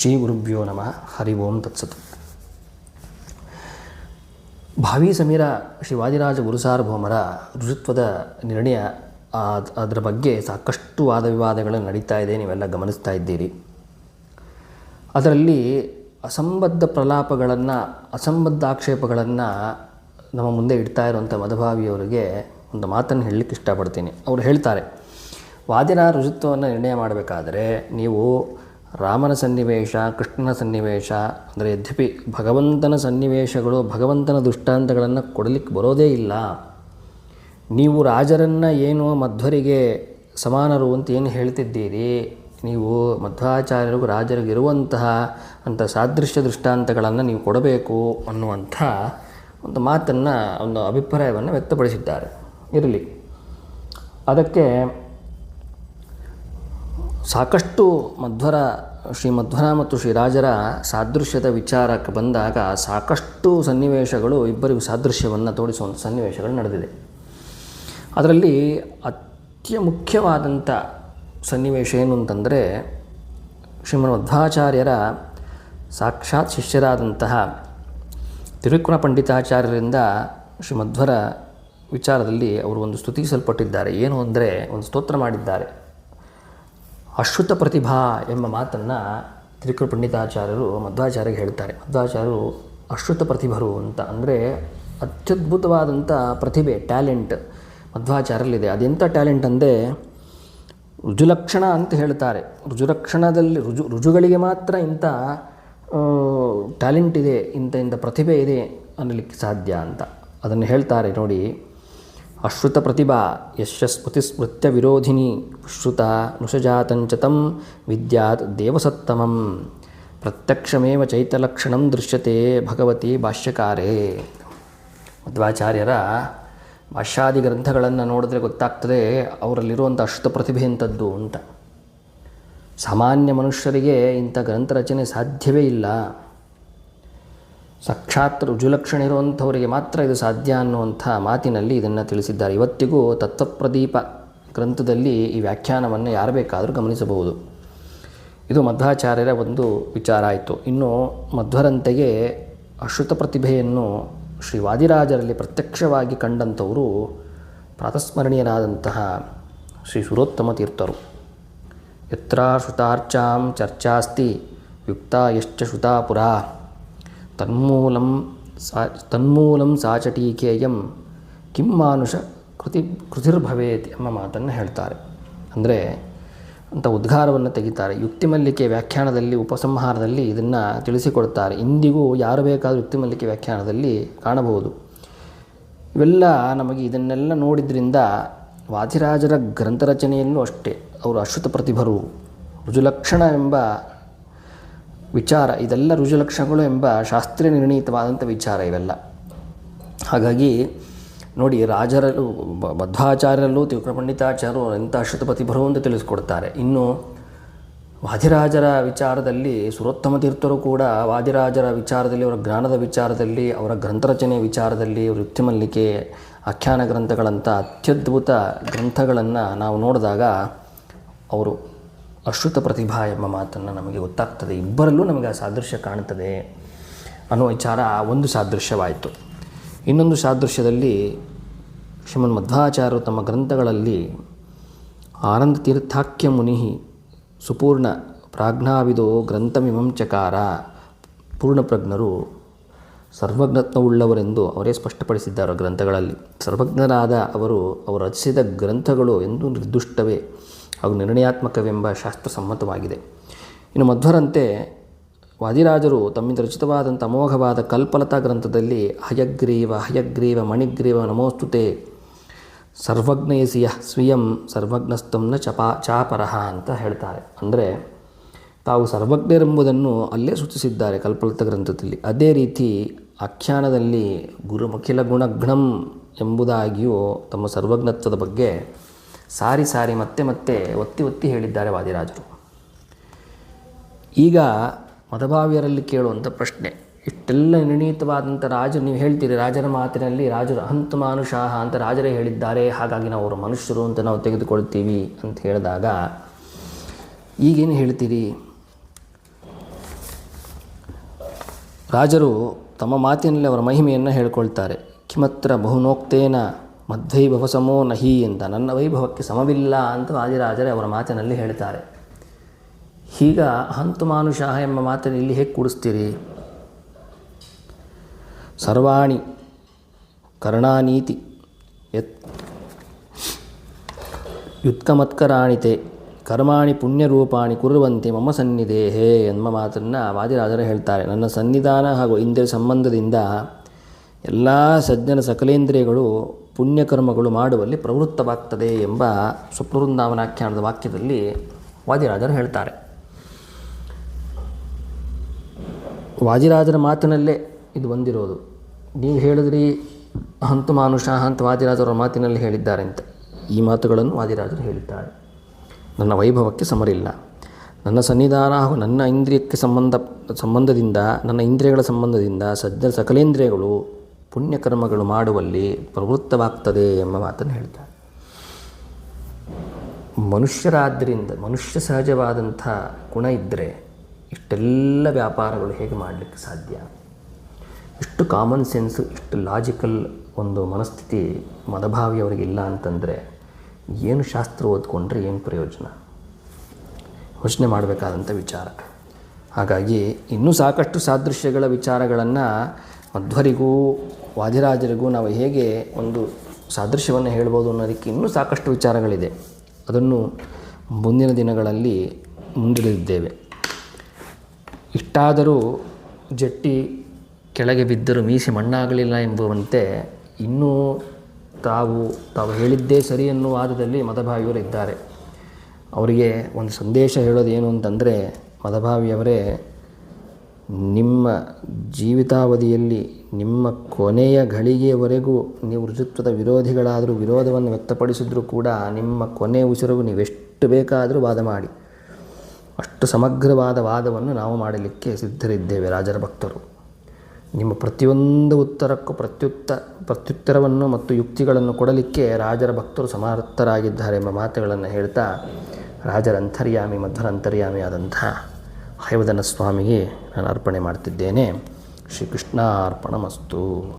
ಶ್ರೀ ಗುರುಭ್ಯೋ ನಮಃ, ಹರಿ ಓಂ ತತ್ಸತ್. ಭಾವಿ ಸಮೀರ ಶ್ರೀ ವಾದಿರಾಜ ಗುರುಸಾರ್ವಭೌಮರ ಋಷುತ್ವದ ನಿರ್ಣಯ ಅದರ ಬಗ್ಗೆ ಸಾಕಷ್ಟು ವಾದ ವಿವಾದಗಳು ನಡೀತಾ ಇದೆ, ನೀವೆಲ್ಲ ಗಮನಿಸ್ತಾ ಇದ್ದೀರಿ. ಅದರಲ್ಲಿ ಅಸಂಬದ್ಧ ಪ್ರಲಾಪಗಳನ್ನು, ಅಸಂಬದ್ಧ ಆಕ್ಷೇಪಗಳನ್ನು ನಮ್ಮ ಮುಂದೆ ಇಡ್ತಾ ಇರುವಂಥ ಮಧುಭಾವಿಯವರಿಗೆ ಒಂದು ಮಾತನ್ನು ಹೇಳಲಿಕ್ಕೆ ಇಷ್ಟಪಡ್ತೀನಿ. ಅವರು ಹೇಳ್ತಾರೆ, ವಾದಿನ ರುಜುತ್ವವನ್ನು ನಿರ್ಣಯ ಮಾಡಬೇಕಾದರೆ ನೀವು ರಾಮನ ಸನ್ನಿವೇಶ, ಕೃಷ್ಣನ ಸನ್ನಿವೇಶ, ಅಂದರೆ ಯದ್ಯಪಿ ಭಗವಂತನ ಸನ್ನಿವೇಶಗಳು ಭಗವಂತನ ದೃಷ್ಟಾಂತಗಳನ್ನು ಕೊಡಲಿಕ್ಕೆ ಬರೋದೇ ಇಲ್ಲ. ನೀವು ರಾಜರನ್ನು ಏನು ಮಧ್ವರಿಗೆ ಸಮಾನರು ಅಂತ ಏನು ಹೇಳ್ತಿದ್ದೀರಿ? ನೀವು ಮಧ್ವಾಚಾರ್ಯರಿಗೂ ರಾಜರಿಗಿರುವಂತಹ ಅಂಥ ಸಾದೃಶ್ಯ ದೃಷ್ಟಾಂತಗಳನ್ನು ನೀವು ಕೊಡಬೇಕು ಅನ್ನುವಂಥ ಒಂದು ಮಾತನ್ನು, ಒಂದು ಅಭಿಪ್ರಾಯವನ್ನು ವ್ಯಕ್ತಪಡಿಸಿದ್ದಾರೆ. ಇರಲಿ. ಅದಕ್ಕೆ ಸಾಕಷ್ಟು ಮಧ್ವರ, ಶ್ರೀ ಮಧ್ವರ ಮತ್ತು ಶ್ರೀರಾಜರ ಸಾದೃಶ್ಯದ ವಿಚಾರಕ್ಕೆ ಬಂದಾಗ ಸಾಕಷ್ಟು ಸನ್ನಿವೇಶಗಳು ಇಬ್ಬರಿಗೂ ಸಾದೃಶ್ಯವನ್ನು ತೋರಿಸುವಂಥ ಸನ್ನಿವೇಶಗಳು ನಡೆದಿದೆ. ಅದರಲ್ಲಿ ಅತ್ಯ ಮುಖ್ಯವಾದಂಥ ಸನ್ನಿವೇಶ ಏನು ಅಂತಂದರೆ ಶ್ರೀಮನ್ ಮಧ್ವಾಚಾರ್ಯರ ಸಾಕ್ಷಾತ್ ಶಿಷ್ಯರಾದಂತಹ ತಿರುಕುಣ ಪಂಡಿತಾಚಾರ್ಯರಿಂದ ಶ್ರೀಮಧ್ವರ ವಿಚಾರದಲ್ಲಿ ಅವರು ಒಂದು ಸ್ತುತಿಸಲ್ಪಟ್ಟಿದ್ದಾರೆ. ಏನು ಅಂದರೆ ಒಂದು ಸ್ತೋತ್ರ ಮಾಡಿದ್ದಾರೆ. ಅಶ್ರುತ ಪ್ರತಿಭಾ ಎಂಬ ಮಾತನ್ನು ತ್ರಿಕೃ ಪಂಡಿತಾಚಾರ್ಯರು ಮಧ್ವಾಚಾರ್ಯಗೆ ಹೇಳ್ತಾರೆ ಮಧ್ವಾಚಾರ್ಯರು ಅಶ್ರುತ ಪ್ರತಿಭರು ಅಂತ ಅಂದರೆ ಅತ್ಯದ್ಭುತವಾದಂಥ ಪ್ರತಿಭೆ, ಟ್ಯಾಲೆಂಟ್ ಮಧ್ವಾಚಾರ್ಯರಲ್ಲಿದೆ. ಅದೆಂಥ ಟ್ಯಾಲೆಂಟ್ ಅಂದರೆ ರುಜುಲಕ್ಷಣ ಅಂತ ಹೇಳ್ತಾರೆ ರುಜುಲಕ್ಷಣದಲ್ಲಿ ರುಜು, ರುಜುಗಳಿಗೆ ಮಾತ್ರ ಇಂಥ ಟ್ಯಾಲೆಂಟ್ ಇದೆ, ಇಂಥ ಇಂಥ ಪ್ರತಿಭೆ ಇದೆ ಅನ್ನಲಿಕ್ಕೆ ಸಾಧ್ಯ ಅಂತ. ಅದನ್ನು ಹೇಳ್ತಾರೆ ನೋಡಿ. ಅಶ್ರುತ ಪ್ರತಿಭಾ ಯಶ ಸ್ಮೃತಿ ಸ್ಮೃತ್ಯ ವಿರೋಧಿನಿ ಶ್ರುತ ನುಷಜಾತಂಚತಂ ವಿದ್ಯಾತ್ ದೇವಸತ್ತಮಂ. ಪ್ರತ್ಯಕ್ಷಮೇವ ಚೈತಲಕ್ಷಣಂ ದೃಶ್ಯತೆ ಭಗವತಿ ಭಾಷ್ಯಕಾರೇ. ಮಧ್ವಾಚಾರ್ಯರ ಭಾಷ್ಯಾದಿ ಗ್ರಂಥಗಳನ್ನು ನೋಡಿದ್ರೆ ಗೊತ್ತಾಗ್ತದೆ ಅವರಲ್ಲಿರುವಂಥ ಅಶ್ರುತ ಪ್ರತಿಭೆ ಅಂತದ್ದು ಅಂತ. ಸಾಮಾನ್ಯ ಮನುಷ್ಯರಿಗೆ ಇಂಥ ಗ್ರಂಥ ರಚನೆ ಸಾಧ್ಯವೇ ಇಲ್ಲ. ಸಾಕ್ಷಾತ್ ರುಜುಲಕ್ಷಣ ಇರುವಂಥವರಿಗೆ ಮಾತ್ರ ಇದು ಸಾಧ್ಯ ಅನ್ನುವಂಥ ಮಾತಿನಲ್ಲಿ ಇದನ್ನು ತಿಳಿಸಿದ್ದಾರೆ. ಇವತ್ತಿಗೂ ತತ್ವಪ್ರದೀಪ ಗ್ರಂಥದಲ್ಲಿ ಈ ವ್ಯಾಖ್ಯಾನವನ್ನು ಯಾರು ಬೇಕಾದರೂ ಗಮನಿಸಬಹುದು. ಇದು ಮಧ್ವಾಚಾರ್ಯರ ಒಂದು ವಿಚಾರ ಆಯಿತು. ಇನ್ನು ಮಧ್ವರಂತೆಗೆ ಅಶ್ರುತ ಪ್ರತಿಭೆಯನ್ನು ಶ್ರೀ ವಾದಿರಾಜರಲ್ಲಿ ಪ್ರತ್ಯಕ್ಷವಾಗಿ ಕಂಡಂಥವರು ಪ್ರಾತಸ್ಮರಣೀಯರಾದಂತಹ ಶ್ರೀ ಸುರೋತ್ತಮ ತೀರ್ಥರು. ಯತ್ರ ಶ್ರುತಾರ್ಚಾಂ ಚರ್ಚಾಸ್ತಿ, ಯುಕ್ತ ಯಶ್ಚ ಶ್ರುತಾ ಪುರಾ ತನ್ಮೂಲಂ ಸಾ, ತನ್ಮೂಲಂ ಸಾಚಟೀಕೇಯಂ ಕಿಂ ಮಾನುಷ ಕೃತಿ, ಕೃತಿರ್ಭವೇತ್ ಎಂಬ ಮಾತನ್ನು ಹೇಳ್ತಾರೆ. ಅಂದರೆ ಅಂತ ಉದ್ಗಾರವನ್ನು ತೆಗಿತಾರೆ. ಯುಕ್ತಿಮಲ್ಲಿಕೆ ವ್ಯಾಖ್ಯಾನದಲ್ಲಿ, ಉಪಸಂಹಾರದಲ್ಲಿ ಇದನ್ನು ತಿಳಿಸಿಕೊಡ್ತಾರೆ. ಇಂದಿಗೂ ಯಾರು ಬೇಕಾದರೂ ಯುಕ್ತಿಮಲ್ಲಿಕೆ ವ್ಯಾಖ್ಯಾನದಲ್ಲಿ ಕಾಣಬಹುದು. ಇವೆಲ್ಲ ನಮಗೆ ಇದನ್ನೆಲ್ಲ ನೋಡಿದ್ರಿಂದ ವಾದಿರಾಜರ ರಚನೆಯನ್ನು ಅಷ್ಟೇ. ಅವರು ಅಶ್ರುತ ಪ್ರತಿಭರು ರುಜುಲಕ್ಷಣ ಎಂಬ ವಿಚಾರ, ಇದೆಲ್ಲ ರುಜುಲಕ್ಷಣಗಳು ಎಂಬ ಶಾಸ್ತ್ರೀಯ ನಿರ್ಣೀತವಾದಂಥ ವಿಚಾರ ಇವೆಲ್ಲ. ಹಾಗಾಗಿ ನೋಡಿ, ರಾಜರಲ್ಲೂ ಮಧ್ವಾಚಾರ್ಯರಲ್ಲೂ ತೀವ್ರ ಪಂಡಿತಾಚಾರ್ಯರು ಎಂಥ ಅಶ್ರುತ ಪ್ರತಿಭರು ಅಂತ ತಿಳಿಸ್ಕೊಡ್ತಾರೆ. ಇನ್ನು ವಾದಿರಾಜರ ವಿಚಾರದಲ್ಲಿ, ಸುರೋತ್ತಮ ತೀರ್ಥರು ಕೂಡ ವಾದಿರಾಜರ ವಿಚಾರದಲ್ಲಿ, ಅವರ ಜ್ಞಾನದ ವಿಚಾರದಲ್ಲಿ, ಅವರ ಗ್ರಂಥರಚನೆಯ ವಿಚಾರದಲ್ಲಿ ವೃತ್ತಿಮಲ್ಲಿಕೆ ಆಖ್ಯಾನ ಗ್ರಂಥಗಳಂಥ ಅತ್ಯದ್ಭುತ ಗ್ರಂಥಗಳನ್ನು ನಾವು ನೋಡಿದಾಗ ಅವರು ಅಶ್ರುತ ಪ್ರತಿಭಾ ಎಂಬ ಮಾತನ್ನು ನಮಗೆ ಗೊತ್ತಾಗ್ತದೆ. ಇಬ್ಬರಲ್ಲೂ ನಮಗೆ ಆ ಸಾದೃಶ್ಯ ಕಾಣ್ತದೆ ಅನ್ನೋ ವಿಚಾರ ಒಂದು ಸಾದೃಶ್ಯವಾಯಿತು. ಇನ್ನೊಂದು ಸಾದೃಶ್ಯದಲ್ಲಿ ಶ್ರೀಮನ್ ಮಧ್ವಾಚಾರ್ಯರು ತಮ್ಮ ಗ್ರಂಥಗಳಲ್ಲಿ ಆನಂದ ತೀರ್ಥಾಖ್ಯ ಮುನಿ ಸುಪೂರ್ಣ ಪ್ರಾಜ್ಞಾವಿದೋ ಗ್ರಂಥಮಿಮಂಚಕಾರ ಪೂರ್ಣಪ್ರಜ್ಞರು ಸರ್ವಜ್ಞತ್ವವುಳ್ಳವರೆಂದು ಅವರೇ ಸ್ಪಷ್ಟಪಡಿಸಿದ್ದಾರೆ ಗ್ರಂಥಗಳಲ್ಲಿ. ಸರ್ವಜ್ಞರಾದ ಅವರು ಅವರು ರಚಿಸಿದ ಗ್ರಂಥಗಳು ಎಂದು ನಿರ್ದುಷ್ಟವೇ. ಹಾಗೂ ನಿರ್ಣಯಾತ್ಮಕವೆಂಬ ಶಾಸ್ತ್ರಸಮ್ಮತವಾಗಿದೆ ಇನ್ನು ಮಧ್ವರಂತೆ ವಾದಿರಾಜರು ತಮ್ಮಿಂದ ರಚಿತವಾದಂಥ ಅಮೋಘವಾದ ಕಲ್ಪಲತಾ ಗ್ರಂಥದಲ್ಲಿ ಹಯಗ್ರೀವ ಹಯಗ್ರೀವ, ಮಣಿಗ್ರೀವ ನಮೋಸ್ತುತೆ ಸರ್ವಜ್ಞಯಸಿಯ ಸ್ವಯಂ ಸರ್ವಜ್ಞಸ್ತಂನ ಚಪಾ ಚಾಪರಹ ಅಂತ ಹೇಳ್ತಾರೆ. ಅಂದರೆ ತಾವು ಸರ್ವಜ್ಞರೆಂಬುದನ್ನು ಅಲ್ಲೇ ಸೂಚಿಸಿದ್ದಾರೆ ಕಲ್ಪಲತ ಗ್ರಂಥದಲ್ಲಿ. ಅದೇ ರೀತಿ ಆಖ್ಯಾನದಲ್ಲಿ ಗುರುಮಖಿಲ ಗುಣಘ್ನಂ ಎಂಬುದಾಗಿಯೂ ತಮ್ಮ ಸರ್ವಜ್ಞತ್ವದ ಬಗ್ಗೆ ಸಾರಿ ಸಾರಿ ಮತ್ತೆ ಮತ್ತೆ ಒತ್ತಿ ಒತ್ತಿ ಹೇಳಿದ್ದಾರೆ ವಾದಿರಾಜರು. ಈಗ ಮದಭಾವಿಯರಲ್ಲಿ ಕೇಳುವಂಥ ಪ್ರಶ್ನೆ, ಇಷ್ಟೆಲ್ಲ ನಿರ್ಣೀತವಾದಂಥ ರಾಜರು ನೀವು ಹೇಳ್ತೀರಿ, ರಾಜರ ಮಾತಿನಲ್ಲಿ ರಾಜರು ಹಂತ ಮಾನುಷಾಹ ಅಂತ ರಾಜರೇ ಹೇಳಿದ್ದಾರೆ, ಹಾಗಾಗಿ ನಾವು ಅವರು ಮನುಷ್ಯರು ಅಂತ ನಾವು ತೆಗೆದುಕೊಳ್ತೀವಿ ಅಂತ ಹೇಳಿದಾಗ ಈಗೇನು ಹೇಳ್ತೀರಿ? ರಾಜರು ತಮ್ಮ ಮಾತಿನಲ್ಲಿ ಅವರ ಮಹಿಮೆಯನ್ನು ಹೇಳ್ಕೊಳ್ತಾರೆ. ಕಿಮತ್ರ ಬಹುನೋಕ್ತೇನ ಮಧ್ವೈಭವ ಸಮೋ ನಹಿ ಅಂತ, ನನ್ನ ವೈಭವಕ್ಕೆ ಸಮವಿಲ್ಲ ಅಂತ ವಾದಿರಾಜರೇ ಅವರ ಮಾತಿನಲ್ಲಿ ಹೇಳ್ತಾರೆ. ಹೀಗ ಹಂತು ಮಾನುಷ ಎಂಬ ಮಾತನ್ನು ಇಲ್ಲಿ ಹೇಗೆ ಕೂಡಿಸ್ತೀರಿ? ಸರ್ವಾಣಿ ಕರ್ಣಾನೀತಿ ಯತ್ ಯುತ್ಕಮತ್ಕರಾಣಿತೆ ಕರ್ಮಾಣಿ ಪುಣ್ಯರೂಪಾಣಿ ಕುರುವಂತೆ ಮಮ ಸನ್ನಿಧೇಹೇ ಎಂಬ ಮಾತನ್ನು ವಾದಿರಾಜರು ಹೇಳ್ತಾರೆ. ನನ್ನ ಸನ್ನಿಧಾನ ಹಾಗೂ ಇಂದ್ರಿಯ ಸಂಬಂಧದಿಂದ ಎಲ್ಲ ಸಜ್ಜನ ಸಕಲೇಂದ್ರಿಯಗಳು ಪುಣ್ಯಕರ್ಮಗಳು ಮಾಡುವಲ್ಲಿ ಪ್ರವೃತ್ತವಾಗ್ತದೆ ಎಂಬ ಸ್ವಪ್ನವೃಂದಾವನಾಖ್ಯಾನದ ವಾಕ್ಯದಲ್ಲಿ ವಾದಿರಾಜರು ಹೇಳ್ತಾರೆ. ವಾದಿರಾಜರ ಮಾತಿನಲ್ಲೇ ಇದು ಬಂದಿರೋದು. ನೀವು ಹೇಳಿದ್ರಿ ಹಂತು ಮಾನುಷ ಹಂತ ವಾದಿರಾಜರ ಮಾತಿನಲ್ಲಿ ಹೇಳಿದ್ದಾರೆ ಅಂತ ಈ ಮಾತುಗಳನ್ನು ವಾದಿರಾಜರು ಹೇಳಿದ್ದಾರೆ. ನನ್ನ ವೈಭವಕ್ಕೆ ಸಮರಿಲ್ಲ. ನನ್ನ ಸನ್ನಿಧಾನ ಹಾಗೂ ನನ್ನ ಇಂದ್ರಿಯಕ್ಕೆ ಸಂಬಂಧ, ಸಂಬಂಧದಿಂದ, ನನ್ನ ಇಂದ್ರಿಯಗಳ ಸಂಬಂಧದಿಂದ ಸಜ್ಜ ಸಕಲೇಂದ್ರಿಯಗಳು ಪುಣ್ಯಕರ್ಮಗಳು ಮಾಡುವಲ್ಲಿ ಪ್ರವೃತ್ತವಾಗ್ತದೆ ಎಂಬ ಮಾತನ್ನು ಹೇಳ್ತಾರೆ. ಮನುಷ್ಯರಾದ್ದರಿಂದ ಮನುಷ್ಯ ಸಹಜವಾದಂಥ ಗುಣ ಇದ್ದರೆ ಇಷ್ಟೆಲ್ಲ ವ್ಯಾಪಾರಗಳು ಹೇಗೆ ಮಾಡಲಿಕ್ಕೆ ಸಾಧ್ಯ? ಇಷ್ಟು ಕಾಮನ್ ಸೆನ್ಸು ಇಷ್ಟು ಲಾಜಿಕಲ್ ಒಂದು ಮನಸ್ಥಿತಿ ಮದಭಾವಿಯವರಿಗೆ ಇಲ್ಲ ಅಂತಂದರೆ ಏನು ಶಾಸ್ತ್ರ ಓದ್ಕೊಂಡ್ರೆ ಏನು ಪ್ರಯೋಜನ? ಯೋಚನೆ ಮಾಡಬೇಕಾದಂಥ ವಿಚಾರ. ಹಾಗಾಗಿ ಇನ್ನೂ ಸಾಕಷ್ಟು ಸಾದೃಶ್ಯಗಳ ವಿಚಾರಗಳನ್ನು ಮಧ್ವರಿಗೂ, ವಾದಿರಾಜರಿಗೂ ನಾವು ಹೇಗೆ ಒಂದು ಸಾದೃಶ್ಯವನ್ನು ಹೇಳ್ಬೋದು ಅನ್ನೋದಕ್ಕೆ ಇನ್ನೂ ಸಾಕಷ್ಟು ವಿಚಾರಗಳಿದೆ. ಅದನ್ನು ಮುಂದಿನ ದಿನಗಳಲ್ಲಿ ಮುಂದಿಳಿದಿದ್ದೇವೆ ಇಷ್ಟಾದರೂ ಜಟ್ಟಿ ಕೆಳಗೆ ಬಿದ್ದರೂ ಮೀಸೆ ಮಣ್ಣಾಗಲಿಲ್ಲ ಎಂಬುವಂತೆ ಇನ್ನೂ ತಾವು ತಾವು ಹೇಳಿದ್ದೇ ಸರಿ ಎನ್ನುವ ವಾದದಲ್ಲಿ ಮದಭಾವಿಯವರು ಇದ್ದಾರೆ ಅವರಿಗೆ ಒಂದು ಸಂದೇಶ ಹೇಳೋದು ಏನು ಅಂತಂದರೆ, ಮದಭಾವಿಯವರೇ ನಿಮ್ಮ ಜೀವಿತಾವಧಿಯಲ್ಲಿ, ನಿಮ್ಮ ಕೊನೆಯ ಘಳಿಗೆಯವರೆಗೂ ನೀವು ಋಜುತ್ವದ ವಿರೋಧಿಗಳಾದರೂ ವಿರೋಧವನ್ನು ವ್ಯಕ್ತಪಡಿಸಿದ್ರೂ ಕೂಡ ನಿಮ್ಮ ಕೊನೆ ಉಸಿರುಗೂ ನೀವೆಷ್ಟು ಬೇಕಾದರೂ ವಾದ ಮಾಡಿ. ಅಷ್ಟು ಸಮಗ್ರವಾದ ವಾದವನ್ನು ನಾವು ಮಾಡಲಿಕ್ಕೆ ಸಿದ್ಧರಿದ್ದೇವೆ ರಾಜರ ಭಕ್ತರು. ನಿಮ್ಮ ಪ್ರತಿಯೊಂದು ಉತ್ತರಕ್ಕೂ ಪ್ರತ್ಯುತ್ತ, ಪ್ರತ್ಯುತ್ತರವನ್ನು ಮತ್ತು ಯುಕ್ತಿಗಳನ್ನು ಕೊಡಲಿಕ್ಕೆ ರಾಜರ ಭಕ್ತರು ಸಮರ್ಥರಾಗಿದ್ದಾರೆ ಎಂಬ ಮಾತುಗಳನ್ನು ಹೇಳ್ತಾ ರಾಜರ ಅಂತರ್ಯಾಮಿ ಮಧ್ವರ ಅಂತರ್ಯಾಮಿ ಆದಂಥ ಹೈವದನ ಸ್ವಾಮಿಗೆ ನಾನು ಅರ್ಪಣೆ ಮಾಡ್ತಿದ್ದೇನೆ. ಶ್ರೀಕೃಷ್ಣಾರ್ಪಣಮಸ್ತು.